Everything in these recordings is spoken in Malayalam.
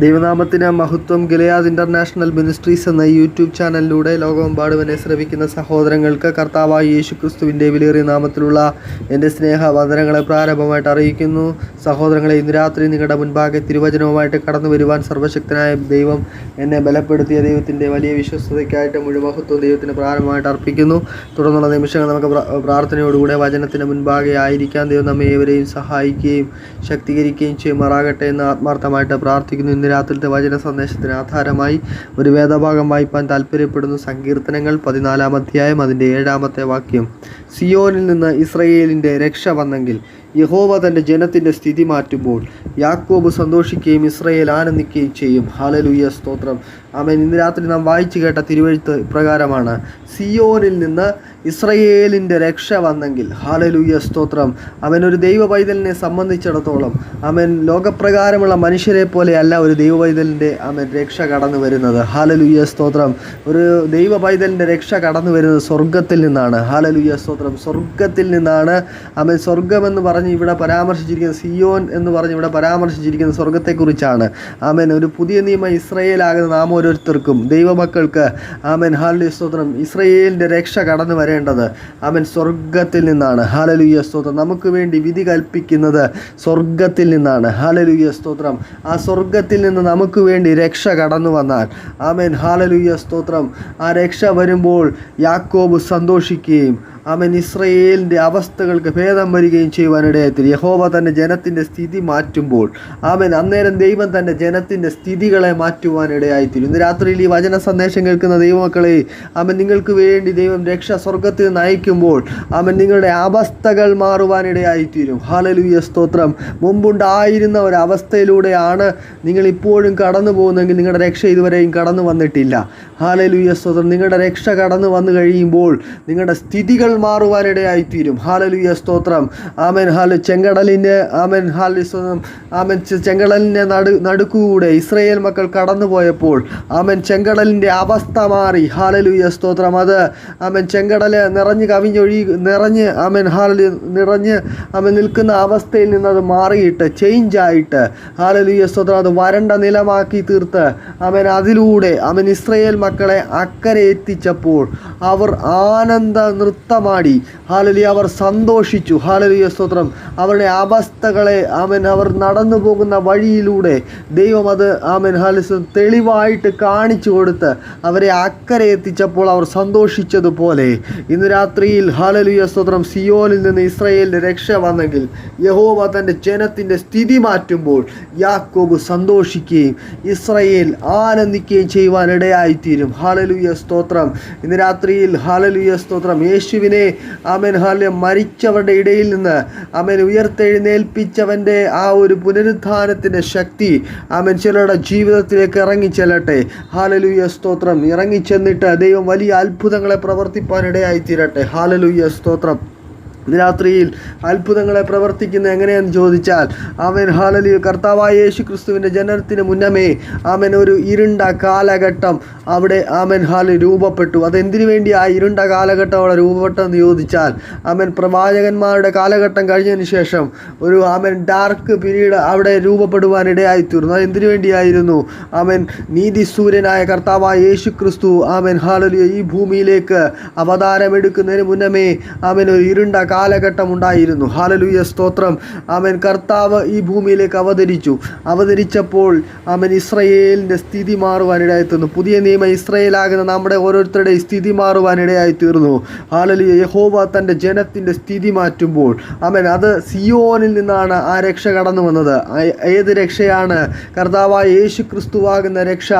ദൈവനാമത്തിന് മഹത്വം ഗിലയാദ് ഇന്റർനാഷണൽ മിനിസ്ട്രീസ് എന്ന യൂട്യൂബ് ചാനലിലൂടെ ലോകമെമ്പാടുവനെ എന്നെ ശ്രമിക്കുന്ന സഹോദരങ്ങൾക്ക് കർത്താവായ യേശു ക്രിസ്തുവിന്റെ വിലയേറിയ നാമത്തിലുള്ള എന്റെ സ്നേഹ വന്ദനങ്ങളെ പ്രാരംഭമായിട്ട് അറിയിക്കുന്നു. സഹോദരങ്ങളെ ഇന്ന് രാത്രി നിങ്ങളുടെ മുൻപാകെ തിരുവചനവുമായിട്ട് കടന്നു വരുവാൻ സർവശക്തനായ ദൈവം എന്നെ ബലപ്പെടുത്തിയ ദൈവത്തിന്റെ വലിയ വിശ്വസ്തതയ്ക്കായിട്ട് മുഴുവഹത്വം ദൈവത്തിന് പ്രാരംഭമായിട്ട് അർപ്പിക്കുന്നു. തുടർന്നുള്ള നിമിഷങ്ങൾ നമുക്ക് പ്ര- പ്രാർത്ഥനയോടുകൂടെ വചനത്തിന് മുൻപാകെ ആയിരിക്കാൻ ദൈവം നമ്മെ ഏവരെയും സഹായിക്കുകയും ശക്തീകരിക്കുകയും ചെയ്യുമാറാകട്ടെ എന്ന് ആത്മാർത്ഥമായിട്ട് പ്രാർത്ഥിക്കുന്നു. ഇന്ന് രാത്രിത്തെ വചന സന്ദേശത്തിന് ആധാരമായി ഒരു വേദഭാഗം വായിപ്പാൻ താല്പര്യപ്പെടുന്നു. സങ്കീർത്തനങ്ങൾ പതിനാലാം അധ്യായം അതിന്റെ ഏഴാമത്തെ വാക്യം. സിയോനിൽ നിന്ന് ഇസ്രയേലിന്റെ രക്ഷ വന്നെങ്കിൽ യഹോവ തന്റെ ജനത്തിന്റെ സ്ഥിതി മാറ്റുമ്പോൾ യാക്കോബ് സന്തോഷിക്കുകയും ഇസ്രയേൽ ആനന്ദിക്കുകയും ചെയ്യും. ഹാലലുയ്യ സ്തോത്രം. അവൻ ഇന്ന് രാത്രി നാം വായിച്ചു കേട്ട തിരുവഴുത്ത് പ്രകാരമാണ്. സിയോനിൽ നിന്ന് ഇസ്രയേലിന്റെ രക്ഷ വന്നെങ്കിൽ. ഹാലലുയ്യ സ്തോത്രം. അവൻ ഒരു ദൈവ പൈതലിനെ സംബന്ധിച്ചിടത്തോളം അവൻ ലോകപ്രകാരമുള്ള മനുഷ്യരെ പോലെയല്ല ഒരു ദൈവ പൈതലിന്റെ അവൻ രക്ഷ കടന്നു വരുന്നത്. ഹാലലുയ്യ സ്തോത്രം. ഒരു ദൈവ പൈതലിന്റെ രക്ഷ കടന്നു വരുന്നത് സ്വർഗത്തിൽ നിന്നാണ്. ഹാലലുയ്യ സ്തോത്രം. സ്വർഗത്തിൽ നിന്നാണ് അവൻ സ്വർഗമെന്ന് പറഞ്ഞ് ഇവിടെ പരാമർശിച്ചിരിക്കുന്ന സിയോൻ എന്ന് പറഞ്ഞ് ഇവിടെ പരാമർശിച്ചിരിക്കുന്ന സ്വർഗത്തെക്കുറിച്ചാണ്. ആമേൻ. ഒരു പുതിയ നിയമം ഇസ്രയേലാകുന്ന നാം ഓരോരുത്തർക്കും ദൈവമക്കൾക്ക്. ആമേൻ. ഹാലലുയ. സ്തോത്രം. ഇസ്രയേലിന്റെ രക്ഷ കടന്നു വരേണ്ടത് ആമൻ സ്വർഗത്തിൽ നിന്നാണ്. ഹാലലുയ. സ്തോത്രം. നമുക്ക് വേണ്ടി വിധി കൽപ്പിക്കുന്നത് സ്വർഗത്തിൽ നിന്നാണ്. ഹാലലുയ. സ്തോത്രം. ആ സ്വർഗത്തിൽ നിന്ന് നമുക്ക് വേണ്ടി രക്ഷ കടന്നു വന്നാൽ. ആമേൻ. ഹാലലുയ. സ്തോത്രം. ആ രക്ഷ വരുമ്പോൾ യാക്കോബ് സന്തോഷിക്കുകയും അവൻ ഇസ്രയേലിന്റെ അവസ്ഥകൾക്ക് ഭേദം വരികയും ചെയ്യുവാനിടയത്തിൽ യഹോവ തന്റെ ജനത്തിന്റെ സ്ഥിതി മാറ്റുമ്പോൾ അവൻ അന്നേരം ദൈവം തന്റെ ജനത്തിന്റെ സ്ഥിതികളെ മാറ്റുവാനിടയായിത്തീരും ഇന്ന് രാത്രിയിൽ ഈ വചന സന്ദേശം കേൾക്കുന്ന ദൈവമക്കളെ അവൻ നിങ്ങൾക്ക് വേണ്ടി ദൈവം രക്ഷ സ്വർഗത്തിൽ നിന്ന് അയക്കുമ്പോൾ അവൻ നിങ്ങളുടെ അവസ്ഥകൾ മാറുവാനിടയായിത്തീരും ഹാലലൂയ സ്തോത്രം. മുമ്പുണ്ടായിരുന്ന ഒരവസ്ഥയിലൂടെയാണ് നിങ്ങൾ ഇപ്പോഴും കടന്നു പോകുന്നതെങ്കിൽ നിങ്ങളുടെ രക്ഷ ഇതുവരെയും കടന്നു വന്നിട്ടില്ല. ഹാലലൂയ സ്തോത്രം. നിങ്ങളുടെ രക്ഷ കടന്നു വന്നു കഴിയുമ്പോൾ നിങ്ങളുടെ സ്ഥിതികൾ മാറുവാനിടയായിത്തീരും. യ സ്തോത്രം. ആമൻ. ഹാൽ ചെങ്കടലിന് ആമൻ. സ്തോത്രം ആമൻ. ചെങ്കടലിന്റെ നടു നടുക്കുകൂടെ ഇസ്രയേൽ മക്കൾ കടന്നുപോയപ്പോൾ ആമൻ ചെങ്കടലിന്റെ അവസ്ഥ മാറി. ഹാലലുയ്യ സ്തോത്രം. അത് ആമൻ ചെങ്കടൽ നിറഞ്ഞ് കവിഞ്ഞൊഴി നിറഞ്ഞ് ആമൻ ഹാലലു നിറഞ്ഞ് ആമൻ നിൽക്കുന്ന അവസ്ഥയിൽ നിന്നത് അത് മാറിയിട്ട് ചേഞ്ച് ആയിട്ട് യ സ്തോത്രം. അത് വരണ്ട നിലമാക്കി തീർത്ത് അവൻ അതിലൂടെ അവൻ ഇസ്രയേൽ മക്കളെ അക്കരെ എത്തിച്ചപ്പോൾ അവർ ആനന്ദ നൃത്തമാടി ഹാലലി അവർ സന്തോഷിച്ചു. ഹാലലിയ സ്തോത്രം. അവരുടെ അവസ്ഥകളെ ആമൻ അവർ നടന്നു പോകുന്ന വഴിയിലൂടെ ദൈവം അത് ആമൻ ഹാലിസ് തെളിവായിട്ട് കാണിച്ചു കൊടുത്ത് അവരെ അക്കരെ എത്തിച്ചപ്പോൾ അവർ സന്തോഷിച്ചതുപോലെ. ഇന്ന് രാത്രിയിൽ ഹാലലിയ സ്തോത്രം സിയോനിൽ നിന്ന് ഇസ്രയേലിന്റെ രക്ഷ വന്നെങ്കിൽ യഹോവ തന്റെ ജനത്തിന്റെ സ്ഥിതി മാറ്റുമ്പോൾ യാക്കോബ് സന്തോഷിക്കുകയും ഇസ്രയേൽ ആനന്ദിക്കുകയും ചെയ്യുവാനിടയായിത്തീരും. ഹാലലുയ സ്തോത്രം. ഇന്ന് രാത്രിയിൽ ഹാലലുയ സ്തോത്രം യേശുവിനെ ആമൻ ഹാലെ മരിച്ചവരുടെ ഇടയിൽ നിന്ന് അമേൻ ഉയർത്തെഴുന്നേൽപ്പിച്ചവന്റെ ആ ഒരു പുനരുദ്ധാനത്തിന്റെ ശക്തി അമൻ ചിലരുടെ ജീവിതത്തിലേക്ക് ഇറങ്ങിച്ചെല്ലട്ടെ ഹാലലൂയ സ്തോത്രം. ഇറങ്ങിച്ചെന്നിട്ട് ദൈവം വലിയ അത്ഭുതങ്ങളെ പ്രവർത്തിപ്പാനിടയായി തീരട്ടെ. ഹാലലൂയ സ്തോത്രം. രാത്രിയിൽ അത്ഭുതങ്ങളെ പ്രവർത്തിക്കുന്ന എങ്ങനെയെന്ന് ചോദിച്ചാൽ അവൻ ഹാലലി കർത്താവായ യേശു ക്രിസ്തുവിന്റെ ജനനത്തിന് മുന്നമേ അവൻ ഒരു ഇരുണ്ട കാലഘട്ടം അവിടെ ആമൻ ഹാൽ രൂപപ്പെട്ടു. അതെന്തിനു വേണ്ടി ആ ഇരുണ്ട കാലഘട്ടം അവിടെ രൂപപ്പെട്ടെന്ന് ചോദിച്ചാൽ അവൻ പ്രവാചകന്മാരുടെ കാലഘട്ടം കഴിഞ്ഞതിന് ശേഷം ഒരു അവൻ ഡാർക്ക് പീരീഡ് അവിടെ രൂപപ്പെടുവാനിടയായി തീർന്നു അത് എന്തിനു വേണ്ടിയായിരുന്നു? അവൻ നീതിസൂര്യനായ കർത്താവായ യേശു ക്രിസ്തു ആമൻ ഹാലലി ഈ ഭൂമിയിലേക്ക് അവതാരമെടുക്കുന്നതിന് മുന്നമേ അവൻ ഒരു ഇരുണ്ട കാലഘട്ടം ഉണ്ടായിരുന്നു ഹാലലുയ സ്തോത്രം. അവൻ കർത്താവ് ഈ ഭൂമിയിലേക്ക് അവതരിച്ചു. അവതരിച്ചപ്പോൾ അവൻ ഇസ്രയേലിന്റെ സ്ഥിതി മാറുവാനിടയായി തീർന്നു. പുതിയ നിയമം ഇസ്രയേലാകുന്ന നമ്മുടെ ഓരോരുത്തരുടെ സ്ഥിതി മാറുവാനിടയായി തീർന്നു. ഹാലലുയ യഹോവ തന്റെ ജനത്തിന്റെ സ്ഥിതി മാറ്റുമ്പോൾ അവൻ അത് സിയോനിൽ നിന്നാണ് ആ രക്ഷ കടന്നു വന്നത്. ഏത് രക്ഷയാണ്? കർത്താവായ യേശു ക്രിസ്തുവാകുന്ന രക്ഷ.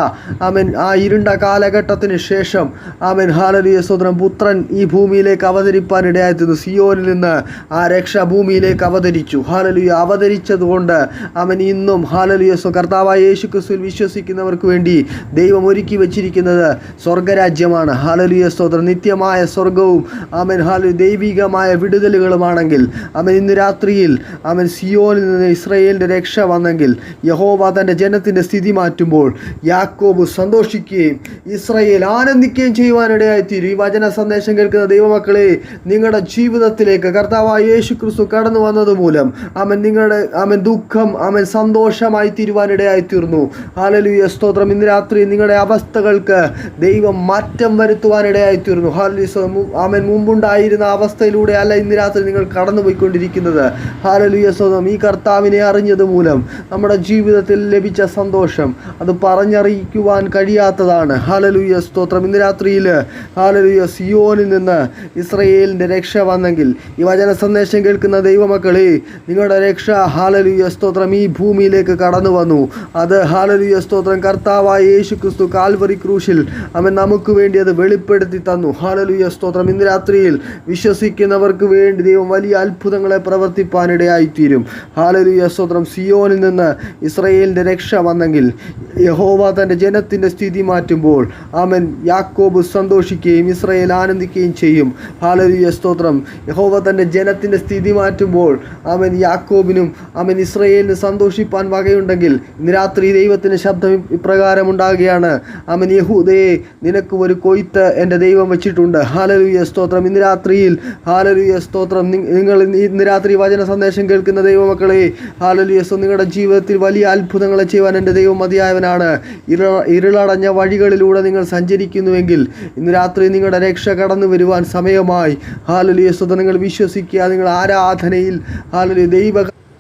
അവൻ ആ ഇരുണ്ട കാലഘട്ടത്തിന് ശേഷം അവൻ ഹാലലിയ സ്വതന്ത്രം പുത്രൻ ഈ ഭൂമിയിലേക്ക് അവതരിപ്പാൻ ഇടയായിരുന്നു സിയോനിൽ നിന്ന് ആ രക്ഷ ഭൂമിയിലേക്ക് അവതരിച്ചു. ഹാലലുയ അവതരിച്ചതുകൊണ്ട് അവൻ ഇന്നും ഹാലലുയ കർത്താവായ യേശു ക്രിസ്തുവിൽ വിശ്വസിക്കുന്നവർക്ക് വേണ്ടി ദൈവം ഒരുക്കി വെച്ചിരിക്കുന്നത് സ്വർഗരാജ്യമാണ്. ഹാലലുയ സ്തോത്രം. നിത്യമായ സ്വർഗവും അവൻ ഹാലു ദൈവികമായ വിടുതലുകളുമാണെങ്കിൽ അവൻ ഇന്ന് രാത്രിയിൽ അവൻ സിയോനിൽ നിന്ന് ഇസ്രയേലിന്റെ രക്ഷ വന്നെങ്കിൽ യഹോവ തന്റെ ജനത്തിന്റെ സ്ഥിതി മാറ്റുമ്പോൾ യാക്കോബ് സന്തോഷിക്കുകയും ഇസ്രയേൽ ആനന്ദിക്കുകയും ചെയ്യുവാനിടയായിത്തീരും. ഈ വചന സന്ദേശം കേൾക്കുന്ന ദൈവമക്കളെ നിങ്ങളുടെ ജീവിതത്തിൽ ഭൂമിയിലേക്ക് കർത്താവായ യേശു ക്രിസ്തു കടന്നു വന്നത് മൂലം അവൻ നിങ്ങളുടെ അവൻ ദുഃഖം അവൻ സന്തോഷമായി തീരുവാനിടയായി തീർന്നു. ഹാലലുയ സ്തോത്രം. ഇന്ന് രാത്രി നിങ്ങളുടെ അവസ്ഥകൾക്ക് ദൈവം മാറ്റം വരുത്തുവാനിടയായി തീർന്നു. ഹാലലു അവൻ മുമ്പുണ്ടായിരുന്ന അവസ്ഥയിലൂടെ അല്ല ഇന്ന് രാത്രി നിങ്ങൾ കടന്നു പോയിക്കൊണ്ടിരിക്കുന്നത് ഹാലലുയ സ്വതം ഈ കർത്താവിനെ അറിഞ്ഞത് മൂലം നമ്മുടെ ജീവിതത്തിൽ ലഭിച്ച സന്തോഷം അത് പറഞ്ഞറിയിക്കുവാൻ കഴിയാത്തതാണ്. ഹാലലുയ സ്തോത്രം. ഇന്ന് രാത്രിയിൽ ഹാലലുയ സിയോനിൽ നിന്ന് ഇസ്രയേലിന്റെ രക്ഷ വന്നെങ്കിൽ ഈ വചന സന്ദേശം കേൾക്കുന്ന ദൈവമക്കളെ നിങ്ങളുടെ രക്ഷ ഹാലലുയ സ്തോത്രം ഈ ഭൂമിയിലേക്ക് കടന്നു വന്നു. അത് ഹാലലുയ സ്തോത്രം കർത്താവായ യേശു ക്രിസ്തു കാൽവറി ക്രൂശിൽ അവൻ നമുക്ക് വേണ്ടി അത് വെളിപ്പെടുത്തി തന്നു. ഹാലലുയ സ്തോത്രം ഇന്ന് രാത്രിയിൽ വിശ്വസിക്കുന്നവർക്ക് വേണ്ടി ദൈവം വലിയ അത്ഭുതങ്ങളെ പ്രവർത്തിപ്പാനിടയായിത്തീരും. ഹാലലുയ സ്തോത്രം സിയോനിൽ നിന്ന് ഇസ്രയേലിന്റെ രക്ഷ വന്നെങ്കിൽ യഹോവ തന്റെ ജനത്തിന്റെ സ്ഥിതി മാറ്റുമ്പോൾ അവൻ യാക്കോബ് സന്തോഷിക്കുകയും ഇസ്രയേൽ ആനന്ദിക്കുകയും ചെയ്യും. ഹാലലുയ സ്തോത്രം യഹോവ തന്റെ ജനത്തിന്റെ സ്ഥിതി മാറ്റുമ്പോൾ അവൻ യാക്കോബിനും അവൻ ഇസ്രയേലിന് സന്തോഷിപ്പാൻ വകയുണ്ടെങ്കിൽ ഇന്ന് രാത്രി ദൈവത്തിന്റെ ശബ്ദം ഇപ്രകാരം ഉണ്ടാകുകയാണ്. അവൻ യഹൂദയെ നിനക്ക് ഒരു കൊയ്ത്ത് എന്റെ ദൈവം വെച്ചിട്ടുണ്ട്. ഹാലലുയ സ്തോത്രം. ഇന്ന് രാത്രിയിൽ ഹാലലുയ സ്തോത്രം. നിങ്ങൾ ഇന്ന് രാത്രി വചന സന്ദേശം കേൾക്കുന്ന ദൈവമക്കളെ ഹാലലുയസ് നിങ്ങളുടെ ജീവിതത്തിൽ വലിയ അത്ഭുതങ്ങളെ ചെയ്യുവാൻ എന്റെ ദൈവം മതിയായവനാണ്. ഇര ഇരുളടഞ്ഞ വഴികളിലൂടെ നിങ്ങൾ സഞ്ചരിക്കുന്നുവെങ്കിൽ ഇന്ന് രാത്രി നിങ്ങളുടെ രക്ഷ കടന്നു വരുവാൻ സമയമായി. ഹാലലുയ സ്തോത്രം. നിങ്ങൾ വിശ്വസിക്കുക നിങ്ങൾ ആരാധനയിൽ ആളൊരു ദൈവ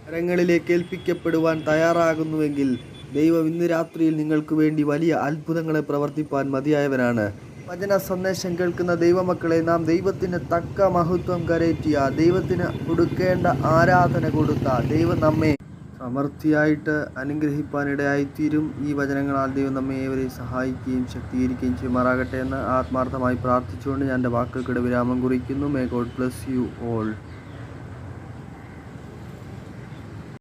കരങ്ങളിലേക്ക് ഏൽപ്പിക്കപ്പെടുവാൻ തയ്യാറാകുന്നുവെങ്കിൽ ദൈവം ഇന്ന് രാത്രിയിൽ നിങ്ങൾക്ക് വേണ്ടി വലിയ അത്ഭുതങ്ങളെ പ്രവർത്തിപ്പാൻ മതിയായവനാണ്. വചന സന്ദേശം കേൾക്കുന്ന ദൈവമക്കളെ നാം ദൈവത്തിന് തക്ക മഹത്വം കരയറ്റിയ ദൈവത്തിന് കൊടുക്കേണ്ട ആരാധന കൊടുത്ത ദൈവം നമ്മെ സമൃദ്ധിയായിട്ട് അനുഗ്രഹിപ്പാനിടയായിത്തീരും ഈ വചനങ്ങളാൽ ദൈവം നമ്മെ ഏവരെ സഹായിക്കുകയും ശക്തീകരിക്കുകയും ചെയ്യുമാറാകട്ടെ എന്ന് ആത്മാർത്ഥമായി പ്രാർത്ഥിച്ചുകൊണ്ട് ഞാൻ എന്റെ വാക്കുകൾക്കിടെ വിരാമം കുറിക്കുന്നു may God bless you all